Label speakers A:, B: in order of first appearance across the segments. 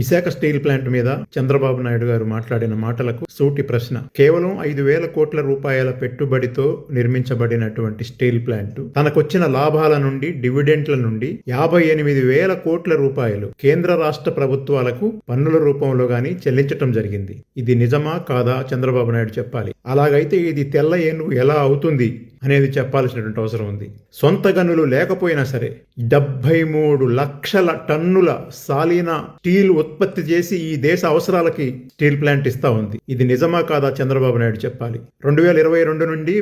A: Visakha steel plant మీద చంద్రబాబు నాయుడు గారు మాట్లాడిన మాటలకు సూటి ప్రశ్న. కేవలం ఐదు వేల కోట్ల రూపాయల పెట్టుబడితో నిర్మించబడినటువంటి స్టీల్ ప్లాంట్ తనకొచ్చిన లాభాల నుండి డివిడెంట్ల నుండి యాభై ఎనిమిది వేల కోట్ల రూపాయలు కేంద్ర రాష్ట్ర ప్రభుత్వాలకు పన్నుల రూపంలో గాని చెల్లించటం జరిగింది. ఇది నిజమా కాదా చంద్రబాబు నాయుడు చెప్పాలి. అలాగైతే ఇది తెల్ల ఏనుగు ఎలా అవుతుంది? అనేది చెప్పాల్సినటువంటి అవసరం ఉంది. సొంత గనులు లేకపోయినా సరే డెబ్బై మూడు లక్షల టన్నుల సాలీన స్టీల్ ఉత్పత్తి చేసి ఈ దేశ అవసరాలకి స్టీల్ ప్లాంట్ ఇస్తా ఉంది. ఇది నిజమా కాదా చంద్రబాబు నాయుడు చెప్పాలి. రెండు వేల ఇరవై రెండు నుండి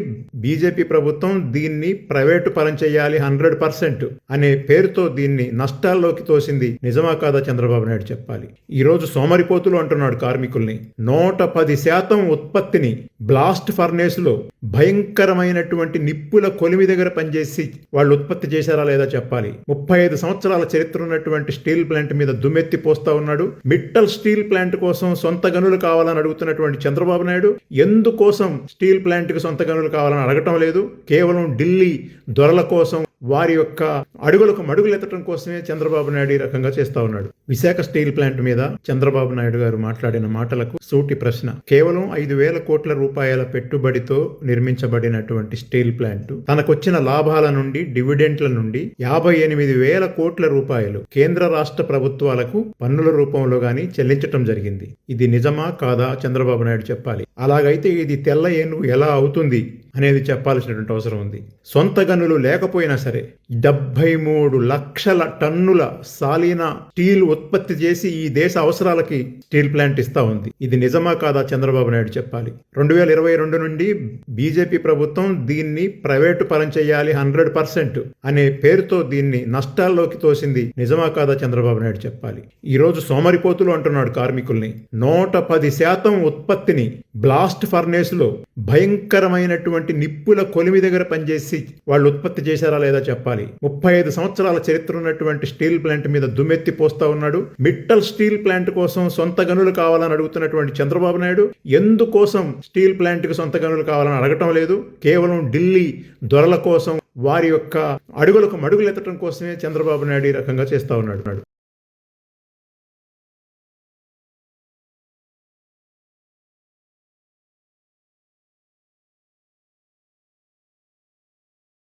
A: బీజేపీ ప్రభుత్వం దీన్ని ప్రైవేటు పరం చేయాలి హండ్రెడ్ పర్సెంట్ అనే పేరుతో దీన్ని నష్టాల్లోకి తోసింది నిజమా కాదా చంద్రబాబు నాయుడు చెప్పాలి. ఈరోజు సోమరిపోతులు అంటున్నాడు కార్మికుల్ని. నూట పది శాతం ఉత్పత్తిని బ్లాస్ట్ ఫర్నేస్లో భయంకరమైనటువంటి నిప్పుల కొలిమి దగ్గర పనిచేసి వాళ్ళు ఉత్పత్తి చేశారా లేదా చెప్పాలి. ముప్పై ఐదు సంవత్సరాల చరిత్ర ఉన్నటువంటి స్టీల్ ప్లాంట్ మీద దుమ్మెత్తి పోస్తా ఉన్నాడు. మిట్టల్ స్టీల్ ప్లాంట్ కోసం సొంత గనులు కావాలని అడుగుతున్నటువంటి చంద్రబాబు నాయుడు ఎందుకోసం స్టీల్ ప్లాంట్కి సొంత గనులు కావాలని అడగటం లేదు. కేవలం ఢిల్లీ దొరల కోసం వారి యొక్క అడుగులకు మడుగులెత్తడం కోసమే చంద్రబాబు నాయుడు ఈ రకంగా చేస్తా ఉన్నాడు. విశాఖ స్టీల్ ప్లాంట్ మీద చంద్రబాబు నాయుడు గారు మాట్లాడిన మాటలకు సూటి ప్రశ్న. కేవలం ఐదు వేల కోట్ల రూపాయల పెట్టుబడితో నిర్మించబడినటువంటి స్టీల్ ప్లాంట్ తనకొచ్చిన లాభాల నుండి డివిడెంట్ల నుండి యాభై ఎనిమిది వేల కోట్ల రూపాయలు కేంద్ర రాష్ట్ర ప్రభుత్వాలకు పన్నుల రూపంలో గాని చెల్లించటం జరిగింది. ఇది నిజమా కాదా చంద్రబాబు నాయుడు చెప్పాలి. అలాగైతే ఇది తెల్ల ఏనుగు ఎలా అవుతుంది అనేది చెప్పాల్సినటువంటి అవసరం ఉంది. సొంత గనులు లేకపోయినా సరే డెబ్బై మూడు లక్షల టన్నుల సాలీనా స్టీల్ ఉత్పత్తి చేసి ఈ దేశ అవసరాలకి స్టీల్ ప్లాంట్ ఇస్తా ఉంది. ఇది నిజమా కాదా చంద్రబాబు నాయుడు చెప్పాలి. రెండు వేల ఇరవై రెండు నుండి బీజేపీ ప్రభుత్వం దీన్ని ప్రైవేటు పరం చేయాలి హండ్రెడ్ పర్సెంట్ అనే పేరుతో దీన్ని నష్టాల్లోకి తోసింది నిజమా కాదా చంద్రబాబు నాయుడు చెప్పాలి. ఈ రోజు సోమరిపోతులు అంటున్నాడు కార్మికుల్ని. నూట పది శాతం ఉత్పత్తిని బ్లాస్ట్ ఫర్నేస్లో భయంకరమైనటువంటి నిప్పుల కొలిమి దగ్గర పనిచేసి వాళ్ళు ఉత్పత్తి చేశారా లేదా చెప్పాలి. ముప్పై ఐదు సంవత్సరాల చరిత్ర ఉన్నటువంటి స్టీల్ ప్లాంట్ మీద దుమ్మెత్తి పోస్తా ఉన్నాడు. మిట్టల్ స్టీల్ ప్లాంట్ కోసం సొంత గనులు కావాలని అడుగుతున్నటువంటి చంద్రబాబు నాయుడు ఎందుకోసం స్టీల్ ప్లాంట్కి సొంత గనులు కావాలని అడగటం లేదు. కేవలం ఢిల్లీ దొరల కోసం వారి యొక్క అడుగులకు మడుగులెత్తడం కోసమే చంద్రబాబు నాయుడు ఈ రకంగా చేస్తా ఉన్నాడు.